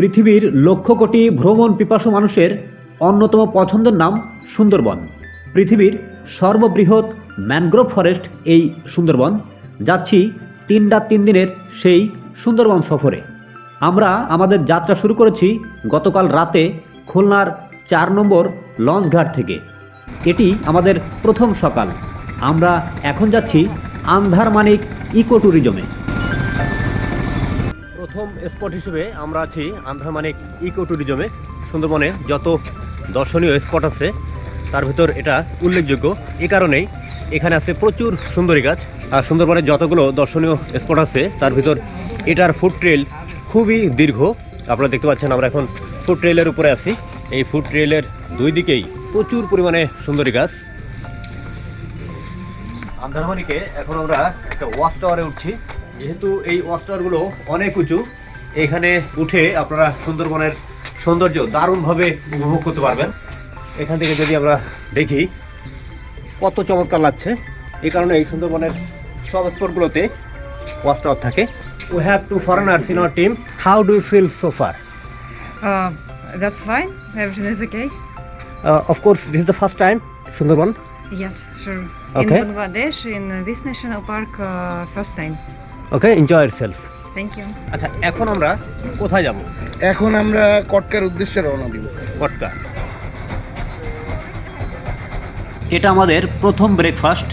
পৃথিবীর লক্ষ কোটি ভ্রমণ পিপাসু মানুষের অন্যতম পছন্দের নাম সুন্দরবন। পৃথিবীর সর্ববৃহৎ ম্যানগ্রোভ ফরেস্ট এই সুন্দরবন। যাচ্ছি তিন রাত তিন দিনের সেই সুন্দরবন সফরে। আমরা আমাদের যাত্রা শুরু করেছি গতকাল রাতে খুলনার চার নম্বর লঞ্চঘাট থেকে। এটি আমাদের প্রথম সকাল। আমরা এখন যাচ্ছি আন্ধারমানিক ইকো ট্যুরিজমে প্রথম স্পট হিসেবে আমরা আছি আন্ধ্রামানিক ইকো ট্যুরিজমে সুন্দরবনে যত দর্শনীয় স্পট আছে, তার ভিতর এটা উল্লেখযোগ্য। এ কারণেই এখানে আছে প্রচুর সুন্দরী গাছ। আর সুন্দরবনের যতগুলো দর্শনীয় স্পট আছে, তার ভিতর এটার ফুড ট্রেল খুবই দীর্ঘ। আপনারা দেখতে পাচ্ছেন আমরা এখন ফুড ট্রেলের উপরে আছি। এই ফুড ট্রেলের দুই দিকেই প্রচুর পরিমাণে সুন্দরী গাছ। আন্দারমানিকে এখন আমরা একটা ওয়াচ টাওয়ারে উঠছি। যেহেতু এই ওয়াচ টাওয়ারগুলো অনেক উঁচু এখানে উঠে আপনারা সুন্দরবনের সৌন্দর্য দারুণভাবে উপভোগ করতে পারবেন এখান থেকে যদি আমরা দেখি কত চমৎকার লাগছে এই কারণে এই সুন্দরবনের সব স্পটগুলোতে ওয়াচ টাওয়ার থাকে we have two foreigners in our team how do you feel so far Uh, that's fine. Everything is okay. Of course this is the first time Sundarban Yes, sure. Okay. In Bangladesh, in uh, this national park, uh, first time. Okay enjoy self thank you আচ্ছা এখন আমরা কোথায় যাব? এখন আমরা কটকার উদ্দেশ্যে রওনা দিব। পটকা এটা আমাদের প্রথম ব্রেকফাস্ট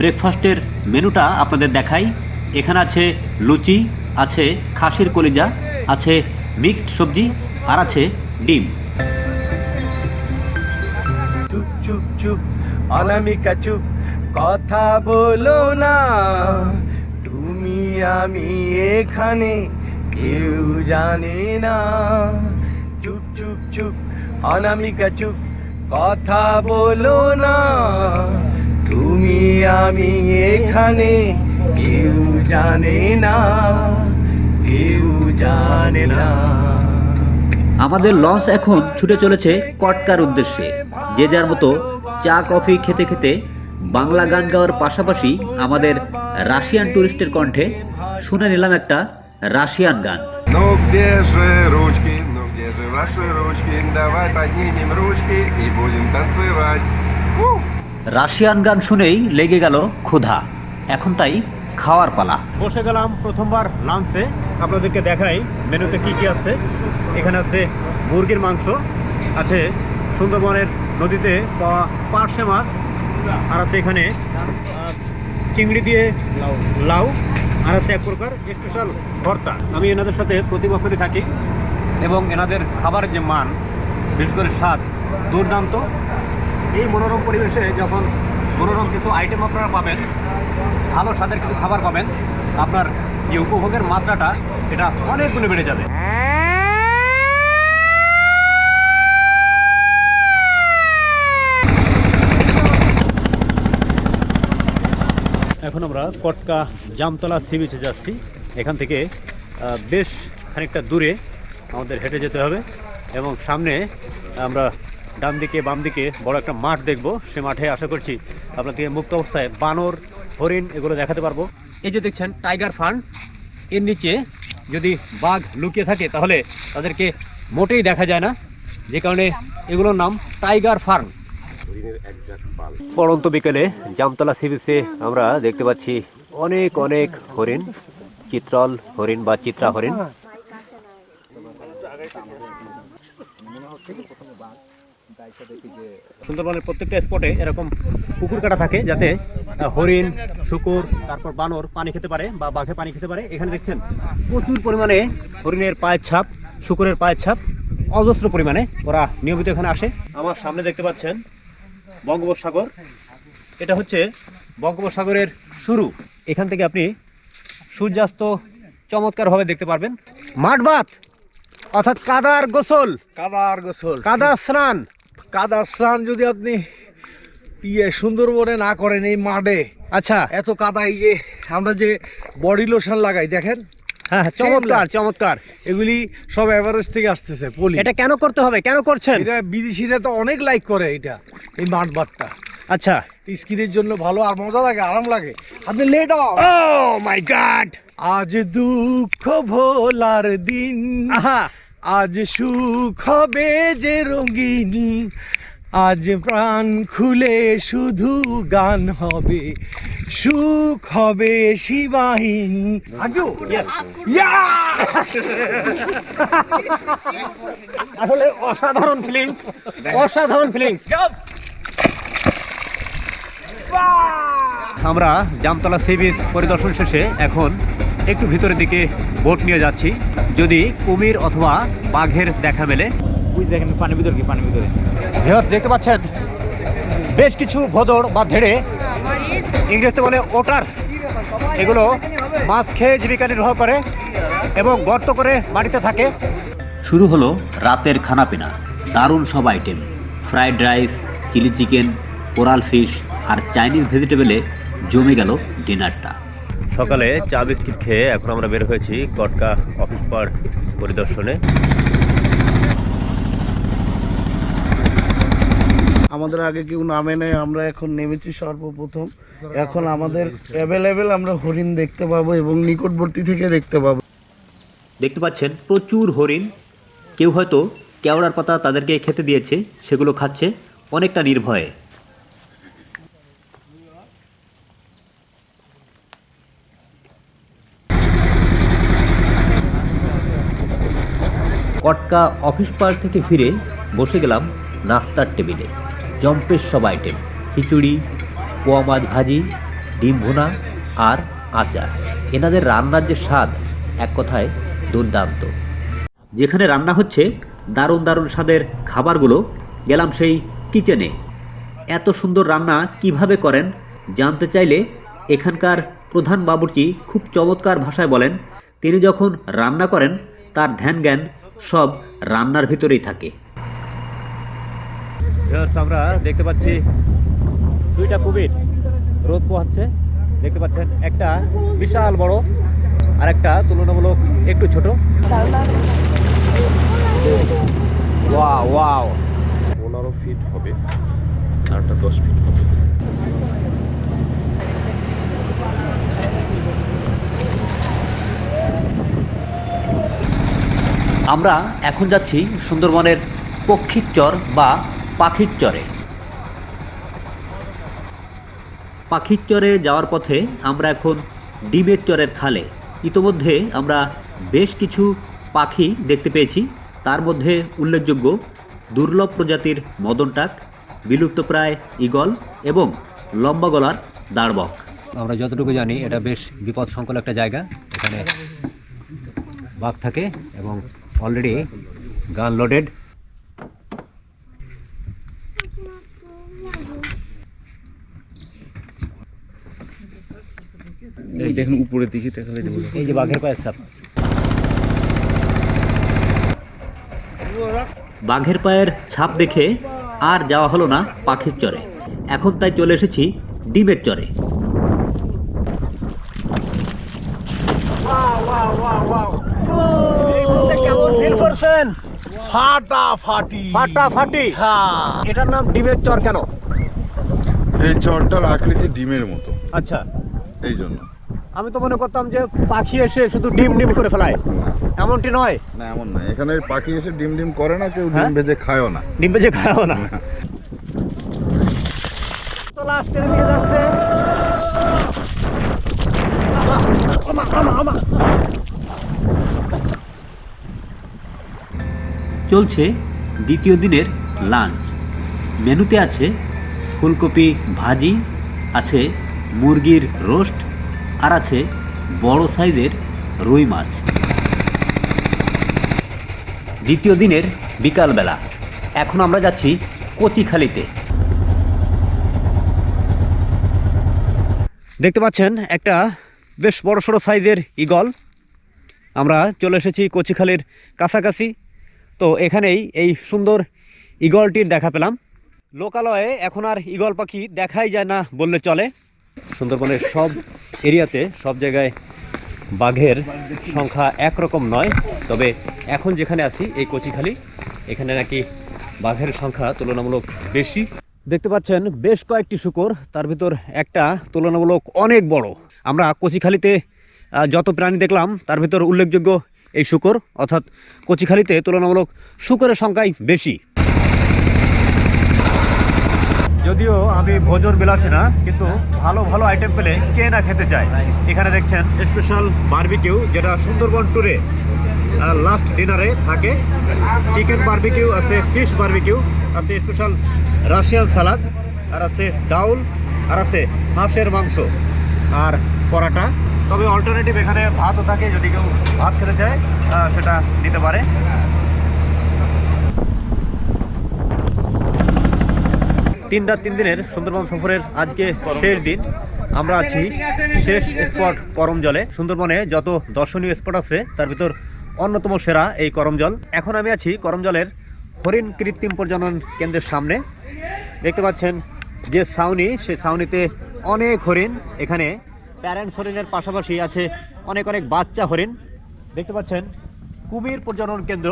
ব্রেকফাস্টের মেনুটা আপনাদের দেখাই। এখানে আছে লুচি আছে খাসির কলিজা আছে মিক্সড সবজি আর আছে ডিম। চুপ চুপ চুপ অনামিকা চুপ কথা বলো না। তুমি, আমি এখানে, কেউ জানে না। চুপ চুপ চুপ, অনামিকা চুপ, কথা বলো না। তুমি, আমি এখানে, কেউ জানে না। কেউ জানে না। আমাদের লঞ্চ এখন ছুটে চলেছে কটকার উদ্দেশ্যে। যে যার মতো চা, কফি খেতে খেতে বাংলা গান গাওয়ার পাশাপাশি আমাদের রাশিয়ান টুরিস্টের কণ্ঠে শুনে নিলাম একটা রাশিয়ান গান। রাশিয়ান গান শুনেই লেগে গেল ক্ষুধা। এখন তাই খাওয়ার পালা। বসে গেলাম প্রথমবার লাঞ্চে আপনাদেরকে দেখাই মেনুতে কি কি আছে। এখানে আছে মুরগির মাংস আছে সুন্দরবনের নদীতে পাওয়া পার্শে মাছ আর আছে এখানে চিংড়ি দিয়ে লাউ। লাউ আর আছে এক প্রকার স্পেশাল ভর্তা। আমি এনাদের সাথে প্রতি বছরই থাকি এবং এনাদের খাবারের যে মান বিশেষ করে স্বাদ দুর্দান্ত। এই মনোরম পরিবেশে যখন মনোরম কিছু আইটেম আপনারা পাবেন ভালো স্বাদের কিছু খাবার পাবেন আপনার যে উপভোগের মাত্রাটা এটা অনেক গুণে বেড়ে যাবে। এখন আমরা কটকা জামতলা সি বিচে যাচ্ছি। এখান থেকে বেশ খানিকটা দূরে আমাদের হেঁটে যেতে হবে এবং সামনে আমরা ডান দিকে বাম দিকে বড় একটা মাঠ দেখব। সে মাঠে আশা করছি আপনাদেরকে মুক্ত অবস্থায় বানর, হরিণ এগুলো দেখাতে পারব। এই যে দেখছেন টাইগার ফার্ম এর নিচে যদি বাঘ লুকিয়ে থাকে তাহলে তাদেরকে মোটেই দেখা যায় না। যে কারণে এগুলোর নাম টাইগার ফার্ম পড়ন্ত বিকেলে জামতলা সি বিচে আমরা দেখতে পাচ্ছি অনেক অনেক হরিণ, চিত্রল হরিণ বা চিত্রা হরিণ। সুন্দরবনের প্রত্যেকটা স্পটে এরকম পুকুর কাটা থাকে যাতে হরিণ, শুকুর, তারপর বানর পানি খেতে পারে বা বাঘে পানি খেতে পারে। এখানে দেখছেন প্রচুর পরিমাণে হরিণের পায়ের ছাপ, শুকুরের পায়ের ছাপ, অজস্র পরিমাণে ওরা নিয়মিত এখানে আসে। আমার সামনে দেখতে পাচ্ছেন বঙ্গোপসাগর। এটা হচ্ছে বঙ্গোপসাগরের শুরু। এখান থেকে আপনি সূর্যাস্ত চমৎকারভাবে দেখতে পারবেন। মাঠ বাত অর্থাৎ কাদার গোসল। কাদার গোসল। কাদা স্নান। কাদা স্নান যদি আপনি ইয়ে সুন্দরবনে না করেন এই মাঠে আচ্ছা। এত কাদা ইয়ে আমরা যে বডি লোশন লাগাই দেখেন? হ্যাঁ হ্যাঁ, চমৎকার চমৎকার। এগুলি সব এভারেস্ট থেকে আসতেছে পলি। এটা কেন করতে হবে? কেন করছেন? এটা বিদেশিরা তো অনেক লাইক করে এটা এই মাঠ বাটটা আচ্ছা। স্কিনের জন্য ভালো আর মজা লাগে আরাম লাগে। আপনি লেট ও মাই গড আজ দুঃখ ভোলার দিন। আহা। আজ সুখ হবে যে রঙিন। আজ প্রাণ খুলে শুধু গান হবে সুখ হবে শিবাহীন। আসলে অসাধারণ ফিলিংস অসাধারণ ফিলিংস আমরা জামতলা সি বিচ পরিদর্শন শেষে এখন একটু ভিতরের দিকে বোট নিয়ে যাচ্ছি। যদি কুমির অথবা বাঘের দেখা মেলে দেখেন পানির ভিতর কি পানির ভিতরে। ভিউয়ার্স দেখতে পাচ্ছেন? বেশ কিছু ভদর বা ধেড়ে ইংরেজিতে বলে ওটার্স এগুলো মাছ খেয়ে জীবিকা নির্বাহ করে এবং গর্ত করে মাটিতে থাকে। শুরু হলো রাতের খানাপিনা দারুণ সব item fried rice chilli chicken coral fish আর চাইনিজ ভেজিটেবলে জমে গেল ডিনারটা সকালে চা বিস্কিট খেয়ে এখন আমরা বের হয়েছি কটকা অফিস পার্ক পরিদর্শনে। আমাদের আগে কেউ নামে নেই আমরা এখন নেমেছি সর্বপ্রথম। এখন আমাদের অ্যাভেলেবেল আমরা হরিণ দেখতে পাবো এবং নিকটবর্তী থেকে দেখতে পাবো। দেখতে পাচ্ছেন প্রচুর হরিণ। কেউ হয়তো কেওড়ার পাতা তাদেরকে খেতে দিয়েছে সেগুলো খাচ্ছে অনেকটা নির্ভয়ে। কটকা অফিস পার্ক থেকে ফিরে বসে গেলাম নাস্তার টেবিলে। জম্পের সব আইটেম, খিচুড়ি পোয়া মাছ ভাজি, ডিম ভুনা আর আচার। এনাদের রান্নার যে স্বাদ, এক কথায় দুর্দান্ত। যেখানে রান্না হচ্ছে দারুণ দারুণ স্বাদের খাবারগুলো, গেলাম সেই কিচেনে। এত সুন্দর রান্না কীভাবে করেন, জানতে চাইলে এখানকার প্রধান বাবুর্চি খুব চমৎকার ভাষায় বলেন, তিনি যখন রান্না করেন, তার ধ্যান জ্ঞান সব রান্নার ভিতরেই থাকে। আমরা দেখতে পাচ্ছি দুইটা কুমির রোদ পোহাচ্ছে। দেখতে পাচ্ছেন একটা বিশাল বড় আর একটা তুলনামূলক একটু ছোট। ওয়াও ওয়াও পনেরো ফিট হবে আরটা দশ ফিট হবে। আমরা এখন যাচ্ছি সুন্দরবনের পক্ষীর চর বা পাখির চরে। পাখির চরে যাওয়ার পথে আমরা এখন ডিমের চরের খালে। ইতোমধ্যে আমরা বেশ কিছু পাখি দেখতে পেয়েছি। তার মধ্যে উল্লেখযোগ্য দুর্লভ প্রজাতির মদনটাক বিলুপ্তপ্রায় ঈগল এবং লম্বা গলার দাঁড়বক। আমরা যতটুকু জানি, এটা বেশ বিপদ সংকুল একটা জায়গা। এখানে বাঘ থাকে এবং অলরেডি গান লোডেড এই দেখুন উপরের দিকে দেখালে এই যে বাঘের পায়ের ছাপ বাঘের পায়ের ছাপ দেখে আর যাওয়া হলো না পাখির চরে। এখন তাই চলে এসেছি ডিমের চরে। কেমন ফিল করছেন ফাটা ফাটি ফাটাফাটি। হ্যাঁ। এটার নাম ডিমের চর কেন? এই চরটার আকৃতি ডিমের মতো। আচ্ছা। এই জন্য। আমি তো মনে করতাম যে পাখি এসে শুধু ডিম ডিম করে ফেলায়। এমনটি নয়। না এমন না এখানে পাখি এসে ডিম ডিম করে না কেউ হ্যাঁ? ডিম ভেজে খায়ও না। ডিম ভেজে খাওয়া না। তো লাস্টে নিয়ে যাচ্ছে। চলছে দ্বিতীয় দিনের লাঞ্চ মেনুতে আছে ফুলকপি ভাজি আছে মুরগির রোস্ট আর আছে বড় সাইজের রুই মাছ। দ্বিতীয় দিনের বিকালবেলা। এখন আমরা যাচ্ছি কচিখালিতে। দেখতে পাচ্ছেন, একটা বেশ বড় সড়ো সাইজের ঈগল। আমরা চলে এসেছি কচিখালির কাছাকাছি। তো এখানেই এই সুন্দর ঈগলটির দেখা পেলাম। লোকালয়ে এখন আর ঈগল পাখি দেখাই যায় না বললে চলে। সুন্দরবনের সব এরিয়াতে, সব জায়গায় বাঘের সংখ্যা একরকম নয়। তবে এখন যেখানে আছি, এই কচিখালি, এখানে নাকি বাঘের সংখ্যা তুলনামূলক বেশি। দেখতে পাচ্ছেন, বেশ কয়েকটি শুকর, তার ভিতর একটা তুলনামূলক অনেক বড়। আমরা কচিখালিতে যত প্রাণী দেখলাম, তার ভিতর উল্লেখযোগ্য এই শুকর, অর্থাৎ কচিখালিতে তুলনামূলক শুকরের সংখ্যাই বেশি। যদিও আমি ভোজন বিলাসী না, কিন্তু ভালো ভালো আইটেম পেলে কে না খেতে চায়? এখানে দেখছেন স্পেশাল বারবিকিউ যেটা সুন্দরবন ট্যুরে লাস্ট ডিনারে থাকে। চিকেন বারবিকিউ আছে ফিশ বারবিকিউ আছে স্পেশাল রাশিয়ান সালাদ আর আছে ডাউল আর আছে হাঁসের মাংস আর পরাটা। তবে অল্টারনেটিভ এখানে ভাতও থাকে, যদি কেউ ভাত খেতে চায় সেটা নিতে পারে। তিন রাত, তিন দিনের সুন্দরবন সফরের আজকে শেষ দিন। আমরা আছি শেষ স্পট করম জলে সুন্দরবনে যত দর্শনীয় স্পট আছে, তার ভিতর অন্যতম সেরা এই করম জল এখন আমি আছি করম জলের হরিণ কৃত্রিম প্রজনন কেন্দ্রের সামনে। দেখতে পাচ্ছেন যে ছাউনি, সেই ছাউনিতে অনেক হরিণ। এখানে প্যারেন্টস হরিণের পাশাপাশি আছে অনেক অনেক বাচ্চা হরিণ। দেখতে পাচ্ছেন কুমির প্রজনন কেন্দ্র।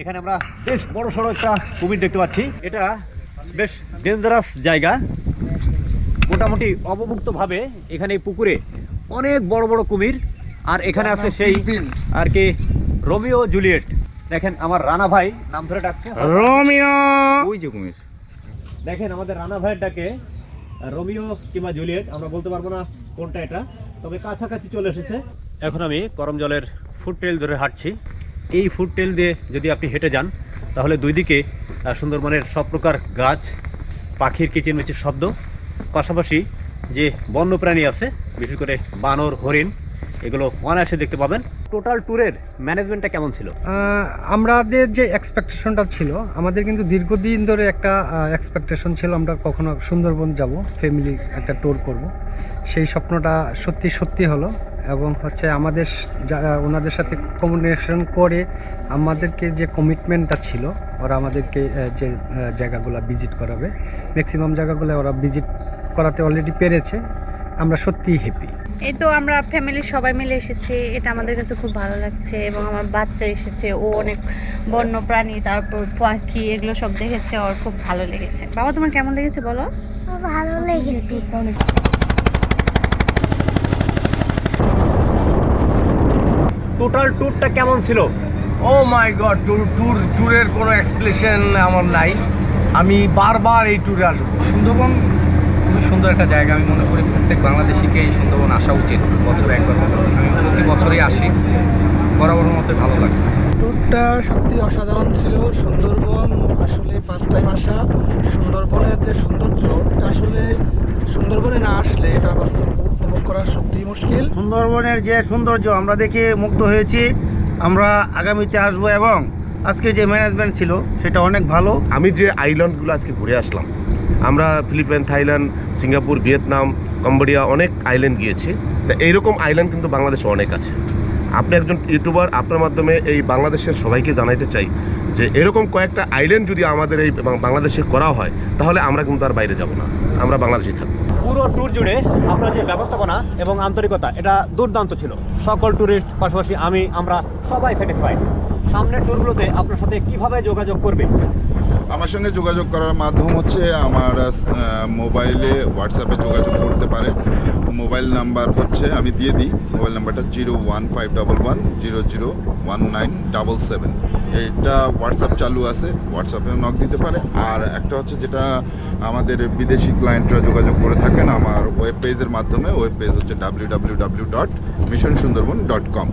এখানে আমরা বেশ বড় সড়ো একটা কুমির দেখতে পাচ্ছি। এটা বেশ ডেঞ্জারাস জায়গা। মোটামুটি অবমুক্তভাবে এখানে পুকুরে অনেক বড় বড় কুমির আর এখানে আছে সেই আর কি রোমিও জুলিয়েট। দেখেন আমার রানা ভাই নাম ধরে ডাকছে। রোমিও! ওই যে কুমির। দেখেন আমাদের রানা ভাইয়ের ডাকে রোমিও কিংবা জুলিয়েট আমরা বলতে পারব না কোনটা এটা তবে কাছাকাছি চলে এসেছে। এখন আমি করম জলের ফুড ট্রেল ধরে হাঁটছি। এই ফুড ট্রেল দিয়ে যদি আপনি হেঁটে যান তাহলে দুই দিকে সুন্দরবনের সব প্রকার গাছ, পাখির কিচিরমিচির শব্দ। পাশাপাশি যে বন্যপ্রাণী আছে, বিশেষ করে বানর, হরিণ, এগুলো অনায়াসে দেখতে পাবেন। টোটাল ট্যুরের ম্যানেজমেন্টটা কেমন ছিল? আমাদের যে এক্সপেকটেশনটা ছিল, আমাদের কিন্তু দীর্ঘদিন ধরে একটা এক্সপেকটেশন ছিল আমরা কখনো সুন্দরবন যাব ফ্যামিলি একটা ট্যুর করব। সেই স্বপ্নটা সত্যি সত্যি হলো। এবং হচ্ছে আমাদের স- যা- ওনাদের সাথে কমিউনিকেশন করে আমাদেরকে যে কমিটমেন্টটা ছিল ওরা আমাদেরকে যে জায়গাগুলো ভিজিট করাবে ম্যাক্সিমাম জায়গাগুলো ওরা ভিজিট করাতে অলরেডি পেরেছে আমরা সত্যিই হ্যাপি এই তো আমরা ফ্যামিলির সবাই মিলে এসেছি এটা আমাদের কাছে খুব ভালো লাগছে এবং আমার বাচ্চা এসেছে ও অনেক বন্য প্রাণী তারপর পাখি এগুলো সব দেখেছে ওর খুব ভালো লেগেছে। বাবা তোমার কেমন লেগেছে বলো? ভালো লেগেছে। টোটাল ট্যুরটা কেমন ছিল? Oh my god tour tour ট্যুরের কোনো এক্সপ্লেশন আমার নাই। আমি বারবার এই ট্যুরে আসব। সুন্দরবন খুবই সুন্দর একটা জায়গা আমি মনে করি প্রত্যেক বাংলাদেশিকে এই সুন্দরবন আসা উচিত বছরে একবার। আমি প্রতি বছরই আসি বরাবর মতো ভালো লাগছে। ট্যুরটা সত্যি অসাধারণ ছিল। সুন্দরবন আসলে ফার্স্ট টাইম আসা। সুন্দরবনের যে সৌন্দর্য এটা আসলে সুন্দরবনে না আসলে এটা বাস্তব। উপভোগ করা সত্যিই মুশকিল। সুন্দরবনের যে সৌন্দর্য আমরা দেখে মুগ্ধ হয়েছি। আমরা আগামীতে আসব এবং আজকে যে ম্যানেজমেন্ট ছিল সেটা অনেক ভালো। আমি যে আইল্যান্ডগুলো আজকে ঘুরে আসলাম আমরা Philippines Thailand Singapore Vietnam Cambodia অনেক আইল্যান্ড গিয়েছি। তা এইরকম আইল্যান্ড কিন্তু বাংলাদেশে অনেক আছে। আপনি একজন ইউটিউবার আপনার মাধ্যমে এই বাংলাদেশের সবাইকে জানাইতে চাই যে এরকম কয়েকটা আইল্যান্ড যদি আমাদের এই বাংলাদেশে করা হয় তাহলে আমরা কিন্তু আর বাইরে যাব না। আমরা বাংলাদেশেই থাকব। পুরো ট্যুর জুড়ে আপনার যে ব্যবস্থাপনা এবং আন্তরিকতা, এটা দুর্দান্ত ছিল। সকল ট্যুরিস্ট পাশাপাশি আমি, আমরা সবাই স্যাটিসফাইড সামনের ট্যুরগুলোতে আপনার সাথে কীভাবে যোগাযোগ করবে আমার সঙ্গে যোগাযোগ করার মাধ্যম হচ্ছে আমার মোবাইলে হোয়াটসঅ্যাপে যোগাযোগ করতে পারে। মোবাইল নাম্বার হচ্ছে, আমি দিয়ে দিই, মোবাইল নাম্বারটা zero one five double one, zero zero one nine double seven. এটা হোয়াটসঅ্যাপ চালু আছে হোয়াটসঅ্যাপে নক দিতে পারে। আর একটা হচ্ছে যেটা আমাদের বিদেশি ক্লায়েন্টরা যোগাযোগ করে থাকেন, আমার ওয়েব পেজের মাধ্যমে ওয়েব পেজ হচ্ছে W W W dot mission Sundarban dot com